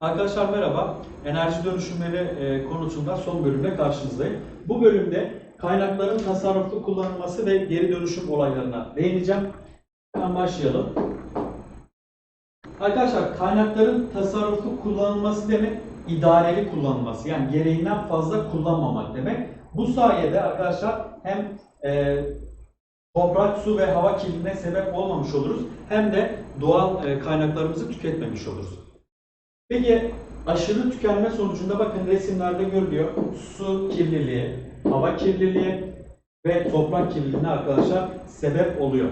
Arkadaşlar merhaba. Enerji dönüşümleri e, konusunda son bölümde karşınızdayım. Bu bölümde kaynakların tasarruflu kullanılması ve geri dönüşüm olaylarına değineceğim. Hemen başlayalım. Arkadaşlar kaynakların tasarruflu kullanılması demek idareli kullanılması. Yani gereğinden fazla kullanmamak demek. Bu sayede arkadaşlar hem e, toprak, su ve hava kirliliğine sebep olmamış oluruz hem de doğal e, kaynaklarımızı tüketmemiş oluruz. Peki aşırı tükenme sonucunda bakın resimlerde görülüyor. Su kirliliği, hava kirliliği ve toprak kirliliğine arkadaşlar sebep oluyor.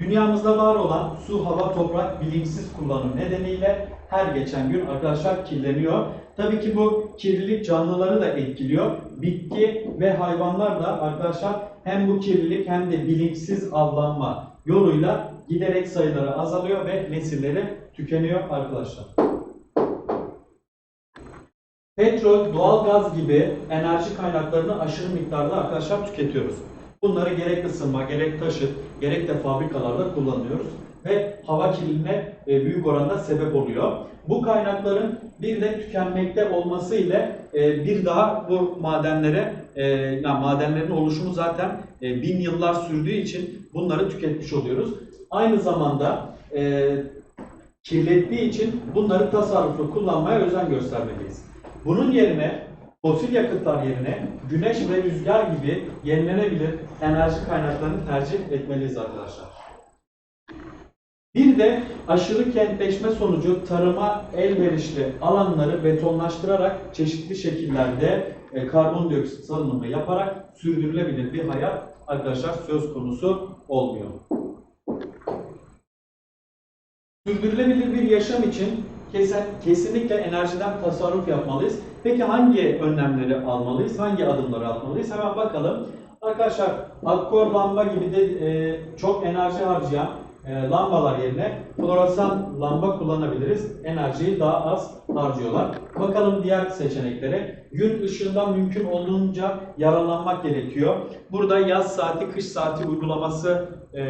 Dünyamızda var olan su, hava, toprak bilinçsiz kullanım nedeniyle her geçen gün arkadaşlar kirleniyor. Tabii ki bu kirlilik canlıları da etkiliyor. Bitki ve hayvanlar da arkadaşlar hem bu kirlilik hem de bilinçsiz avlanma yoluyla giderek sayıları azalıyor ve nesilleri tükeniyor arkadaşlar. Petrol, doğalgaz gibi enerji kaynaklarını aşırı miktarda arkadaşlar tüketiyoruz. Bunları gerek ısınma, gerek taşıt, gerek de fabrikalarda kullanıyoruz ve hava kirliliğine e, büyük oranda sebep oluyor. Bu kaynakların bir de tükenmekte olması ile e, bir daha bu madenlere, e, yani madenlerin oluşumu zaten bin yıllar sürdüğü için bunları tüketmiş oluyoruz. Aynı zamanda kirlettiği için bunları tasarruflu kullanmaya özen göstermeliyiz. Bunun yerine fosil yakıtlar yerine güneş ve rüzgar gibi yenilenebilir enerji kaynaklarını tercih etmeliyiz arkadaşlar. Bir de aşırı kentleşme sonucu tarıma elverişli alanları betonlaştırarak çeşitli şekillerde e, karbondioksit salınımı yaparak sürdürülebilir bir hayat arkadaşlar söz konusu olmuyor. Sürdürülebilir bir yaşam için kesen, kesinlikle enerjiden tasarruf yapmalıyız. Peki hangi önlemleri almalıyız? Hangi adımları atmalıyız? Hemen bakalım. Arkadaşlar akkor lamba gibi de e, çok enerji harcayan e, lambalar yerine floresan lamba kullanabiliriz. Enerjiyi daha az harcıyorlar. Bakalım diğer seçeneklere. Gün ışığından mümkün olduğunca yararlanmak gerekiyor. Burada yaz saati, kış saati uygulaması e,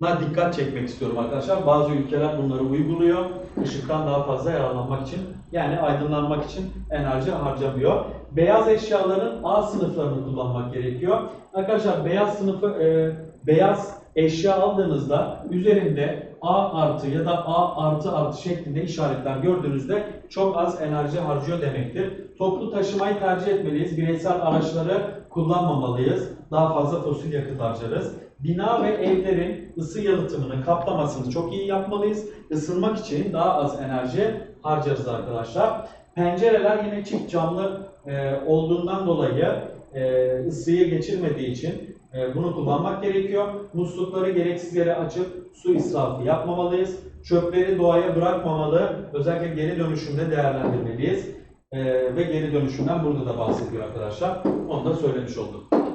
na dikkat çekmek istiyorum arkadaşlar. Bazı ülkeler bunları uyguluyor. Işıktan daha fazla yararlanmak için yani aydınlanmak için enerji harcamıyor. Beyaz eşyaların A sınıflarını kullanmak gerekiyor. Arkadaşlar beyaz sınıfı e, beyaz eşya aldığınızda üzerinde A artı ya da A artı artı şeklinde işaretler gördüğünüzde çok az enerji harcıyor demektir. Toplu taşımayı tercih etmeliyiz. Bireysel araçları kullanmamalıyız. Daha fazla fosil yakıt harcarız. Bina ve evlerin ısı yalıtımını, kaplamasını çok iyi yapmalıyız. Isınmak için daha az enerji harcarız arkadaşlar. Pencereler yine çift camlı e, olduğundan dolayı e, ısıyı geçirmediği için e, bunu kullanmak gerekiyor. Muslukları gereksiz yere açıp su israfı yapmamalıyız. Çöpleri doğaya bırakmamalı. Özellikle geri dönüşümde değerlendirmeliyiz. E, ve geri dönüşümden burada da bahsediyor arkadaşlar. Onu da söylemiş olduk.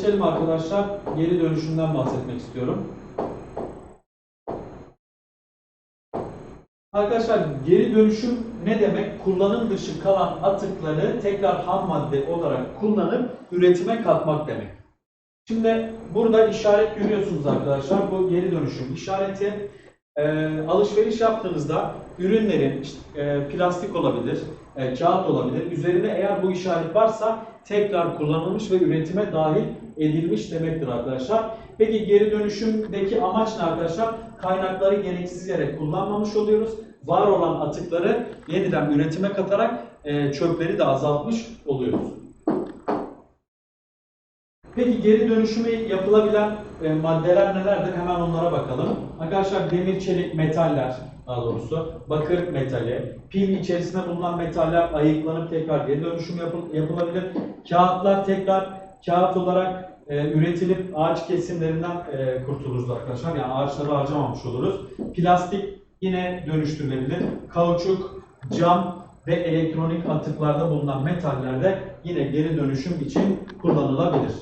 Geçelim arkadaşlar. Geri dönüşümden bahsetmek istiyorum. Arkadaşlar geri dönüşüm ne demek? Kullanım dışı kalan atıkları tekrar ham madde olarak kullanıp üretime katmak demek. Şimdi burada işaret görüyorsunuz arkadaşlar. Bu geri dönüşüm işareti. E, alışveriş yaptığınızda ürünlerin işte, e, plastik olabilir, e, kağıt olabilir. Üzerinde eğer bu işaret varsa tekrar kullanılmış ve üretime dahil edilmiş demektir arkadaşlar. Peki geri dönüşümdeki amaç ne arkadaşlar? Kaynakları gereksiz yere kullanmamış oluyoruz. Var olan atıkları yeniden üretime katarak e, çöpleri de azaltmış oluyoruz. Peki geri dönüşümü yapılabilen e, maddeler nelerdir? Hemen onlara bakalım. Arkadaşlar demir, çelik, metaller daha doğrusu, bakır metali, pil içerisinde bulunan metaller ayıklanıp tekrar geri dönüşüm yapıl- yapılabilir. Kağıtlar tekrar kağıt olarak e, üretilip ağaç kesimlerinden e, kurtuluruz arkadaşlar. Yani ağaçları harcamamış oluruz. Plastik yine dönüştürülebilir. Kauçuk, cam ve elektronik atıklarda bulunan metaller de yine geri dönüşüm için kullanılabilir.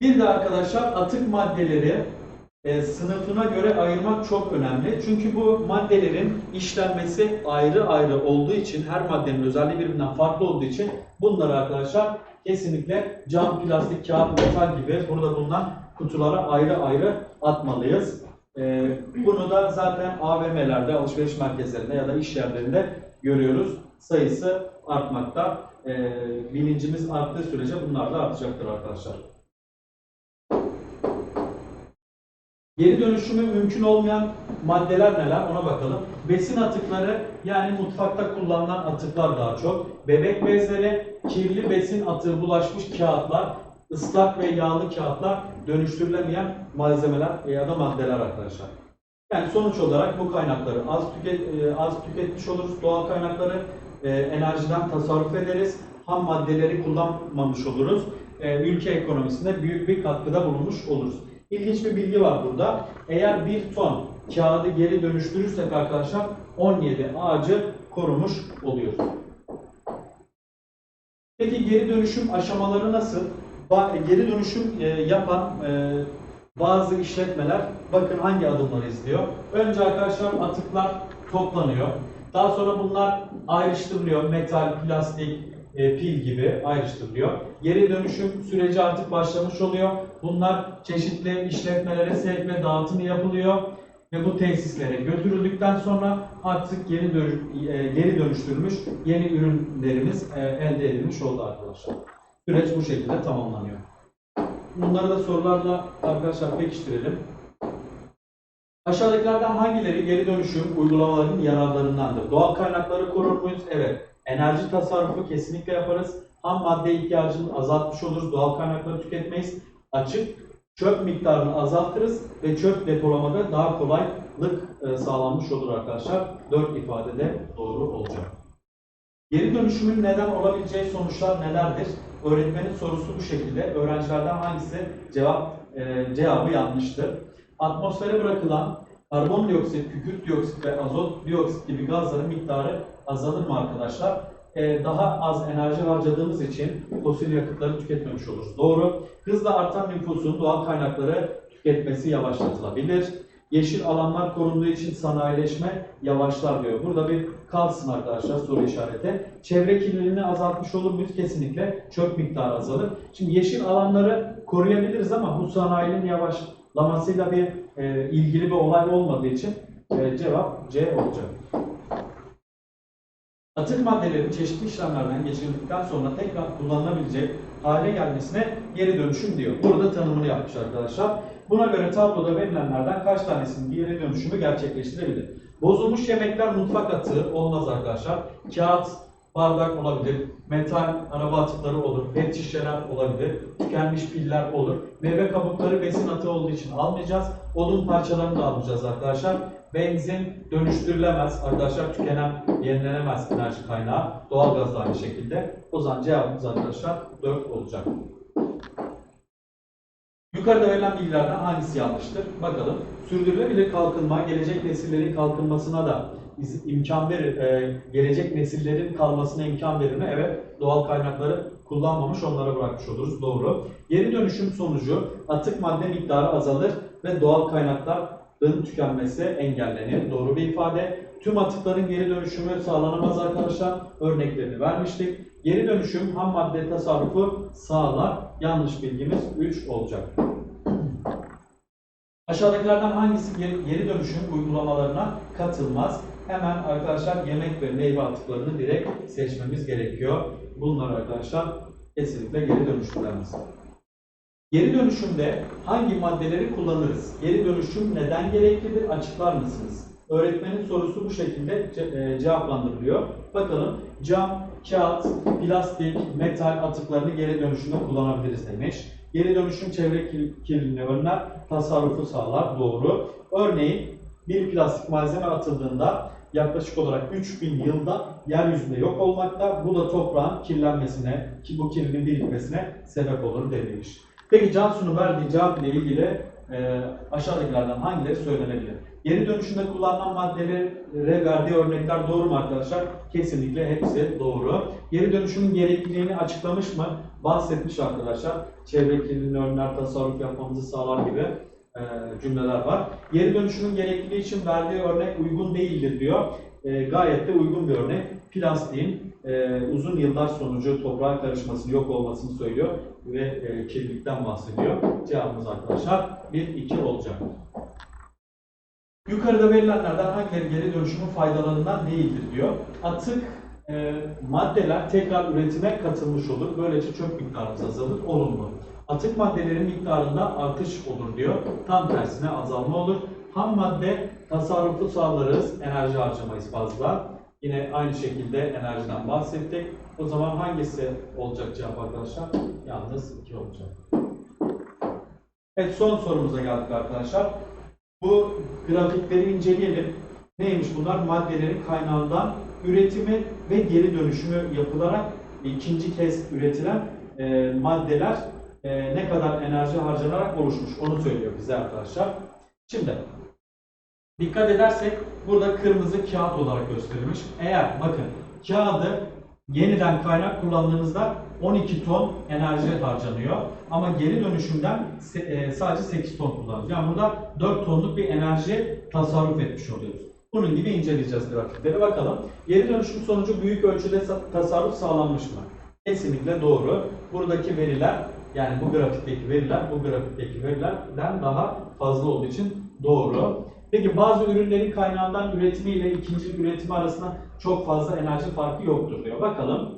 Bir de arkadaşlar atık maddeleri e, sınıfına göre ayırmak çok önemli. Çünkü bu maddelerin işlenmesi ayrı ayrı olduğu için, her maddenin özelliği birbirinden farklı olduğu için bunları arkadaşlar kesinlikle cam, plastik, kağıt, metal gibi burada bulunan kutulara ayrı ayrı atmalıyız. Ee, bunu da zaten AVM'lerde, alışveriş merkezlerinde ya da iş yerlerinde görüyoruz. Sayısı artmakta. Ee, bilincimiz arttığı sürece bunlar da artacaktır arkadaşlar. Geri dönüşümü mümkün olmayan maddeler neler ona bakalım. Besin atıkları yani mutfakta kullanılan atıklar daha çok. Bebek bezleri, kirli besin atığı bulaşmış kağıtlar, ıslak ve yağlı kağıtlar dönüştürülemeyen malzemeler ya da maddeler arkadaşlar. Yani sonuç olarak bu kaynakları az tüket e, az tüketmiş oluruz. Doğal kaynakları e, enerjiden tasarruf ederiz. Ham maddeleri kullanmamış oluruz. E, ülke ekonomisinde büyük bir katkıda bulunmuş oluruz. İlginç bir bilgi var burada. Eğer bir ton kağıdı geri dönüştürürsek arkadaşlar 17 ağacı korumuş oluyoruz. Peki geri dönüşüm aşamaları nasıl? Ba- Geri dönüşüm e, yapan e, bazı işletmeler bakın hangi adımları izliyor. Önce arkadaşlar atıklar toplanıyor. Daha sonra bunlar ayrıştırılıyor. Metal, plastik, e, pil gibi ayrıştırılıyor. Geri dönüşüm süreci artık başlamış oluyor. Bunlar çeşitli işletmelere sevk ve dağıtımı yapılıyor ve bu tesislere götürüldükten sonra artık geri, dönüş, e, geri dönüştürülmüş yeni ürünlerimiz e, elde edilmiş oldu arkadaşlar. Süreç bu şekilde tamamlanıyor. Bunları da sorularla arkadaşlar pekiştirelim. Aşağıdakilerden hangileri geri dönüşüm uygulamalarının yararlarındandır? Doğal kaynakları korur muyuz? Evet. Enerji tasarrufu kesinlikle yaparız. Ham madde ihtiyacını azaltmış oluruz. Doğal kaynakları tüketmeyiz. Açık çöp miktarını azaltırız ve çöp depolamada daha kolaylık e, sağlanmış olur arkadaşlar. Dört ifade de doğru olacak. Geri dönüşümün neden olabileceği sonuçlar nelerdir? Öğretmenin sorusu bu şekilde. Öğrencilerden hangisi cevap e, cevabı yanlıştır? Atmosfere bırakılan karbondioksit, kükürt dioksit ve azot dioksit gibi gazların miktarı azalır mı arkadaşlar? E, daha az enerji harcadığımız için fosil yakıtları tüketmemiş oluruz. Doğru. Hızla artan nüfusun doğal kaynakları tüketmesi yavaşlatılabilir. Yeşil alanlar korunduğu için sanayileşme yavaşlar diyor. Burada bir kalsın arkadaşlar soru işareti. Çevre kirliliğini azaltmış olur muyuz? Kesinlikle çöp miktarı azalır. Şimdi yeşil alanları koruyabiliriz ama bu sanayinin yavaşlamasıyla bir e, ilgili bir olay olmadığı için e, cevap C olacak. Atık maddelerin çeşitli işlemlerden geçirildikten sonra tekrar kullanılabilecek hale gelmesine geri dönüşüm diyor. Burada tanımını yapmış arkadaşlar. Buna göre tabloda verilenlerden kaç tanesinin geri dönüşümü gerçekleştirebilir? Bozulmuş yemekler mutfak atığı olmaz arkadaşlar. Kağıt, bardak olabilir, metal araba atıkları olur, pet şişeler olabilir, tükenmiş piller olur. Meyve kabukları besin atığı olduğu için almayacağız. Odun parçalarını da almayacağız arkadaşlar. Benzin dönüştürülemez. Arkadaşlar tükenen, yenilenemez enerji kaynağı. Doğalgaz da aynı şekilde. O zaman cevabımız arkadaşlar 4 olacak. Yukarıda verilen bilgilerden hangisi yanlıştır? Bakalım. Sürdürülebilir kalkınma, gelecek nesillerin kalkınmasına da iz- imkan verir, e, gelecek nesillerin kalmasına imkan verir mi? Evet. Doğal kaynakları kullanmamış, onlara bırakmış oluruz. Doğru. Geri dönüşüm sonucu atık madde miktarı azalır ve doğal kaynakların tükenmesi engellenir. Doğru bir ifade. Tüm atıkların geri dönüşümü sağlanamaz arkadaşlar. Örneklerini vermiştik. Geri dönüşüm ham madde tasarrufu sağlar. Yanlış bilgimiz 3 olacak. Aşağıdakilerden hangisi geri, dönüşüm uygulamalarına katılmaz? Hemen arkadaşlar yemek ve meyve atıklarını direkt seçmemiz gerekiyor. Bunlar arkadaşlar kesinlikle geri dönüştürülemez. Geri dönüşümde hangi maddeleri kullanırız? Geri dönüşüm neden gereklidir? Açıklar mısınız? Öğretmenin sorusu bu şekilde e, cevaplandırılıyor. Bakalım cam, kağıt, plastik, metal atıklarını geri dönüşümde kullanabiliriz demiş. Geri dönüşüm çevre kir- kirliliğini önler, tasarrufu sağlar. Doğru. Örneğin bir plastik malzeme atıldığında yaklaşık olarak 3000 yılda yeryüzünde yok olmakta. Bu da toprağın kirlenmesine, ki bu kirliliğin birikmesine sebep olur denilmiş. Peki Cansu'nun verdiği cevap ile ilgili e, aşağıdakilerden hangileri söylenebilir? Geri dönüşümde kullanılan maddelere verdiği örnekler doğru mu arkadaşlar? Kesinlikle hepsi doğru. Geri dönüşümün gerekliliğini açıklamış mı? Bahsetmiş arkadaşlar. Çevre kirliliğini önler, tasarruf yapmamızı sağlar gibi e, cümleler var. Geri dönüşümün gerekliliği için verdiği örnek uygun değildir diyor. E, gayet de uygun bir örnek. Plastiğin e, uzun yıllar sonucu toprağa karışmasını, yok olmasını söylüyor ve e, kirlilikten bahsediyor. Cevabımız arkadaşlar 1-2 olacak. Yukarıda verilenlerden hangileri geri dönüşümün faydalarından değildir diyor. Atık e, maddeler tekrar üretime katılmış olur. Böylece çöp miktarımız azalır. Olumlu. Atık maddelerin miktarında artış olur diyor. Tam tersine azalma olur. Ham madde tasarrufu sağlarız. Enerji harcamayız fazla. Yine aynı şekilde enerjiden bahsettik. O zaman hangisi olacak cevap arkadaşlar? Yalnız 2 olacak. Evet son sorumuza geldik arkadaşlar. Bu grafikleri inceleyelim. Neymiş bunlar? Maddelerin kaynağından üretimi ve geri dönüşümü yapılarak ikinci kez üretilen e, maddeler e, ne kadar enerji harcanarak oluşmuş onu söylüyor bize arkadaşlar. Şimdi dikkat edersek burada kırmızı kağıt olarak gösterilmiş. Eğer bakın kağıdı yeniden kaynak kullandığınızda 12 ton enerji harcanıyor. Ama geri dönüşümden e, sadece 8 ton kullanıyoruz. Yani burada 4 tonluk bir enerji tasarruf etmiş oluyoruz. Bunun gibi inceleyeceğiz grafikleri. Bakalım geri dönüşüm sonucu büyük ölçüde sa- tasarruf sağlanmış mı? Kesinlikle doğru. Buradaki veriler yani bu grafikteki veriler bu grafikteki verilerden daha fazla olduğu için doğru. Peki bazı ürünlerin kaynağından üretimi ile ikinci üretimi arasında çok fazla enerji farkı yoktur diyor. Bakalım.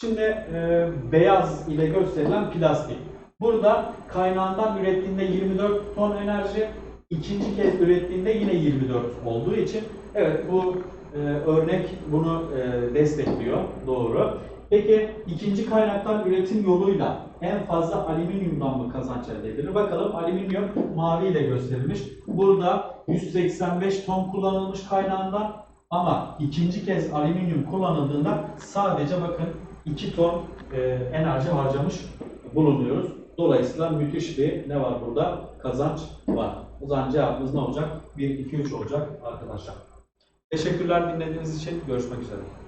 Şimdi e, beyaz ile gösterilen plastik. Burada kaynağından ürettiğinde 24 ton enerji, ikinci kez ürettiğinde yine 24 olduğu için evet bu e, örnek bunu e, destekliyor. Doğru. Peki ikinci kaynaktan üretim yoluyla en fazla alüminyumdan mı kazanç elde edilir? Bakalım alüminyum mavi ile gösterilmiş. Burada 185 ton kullanılmış kaynağından ama ikinci kez alüminyum kullanıldığında sadece bakın 2 ton e, enerji harcamış bulunuyoruz. Dolayısıyla müthiş bir ne var burada? Kazanç var. O zaman cevabımız ne olacak? 1, 2, 3 olacak arkadaşlar. Teşekkürler dinlediğiniz için. Görüşmek üzere.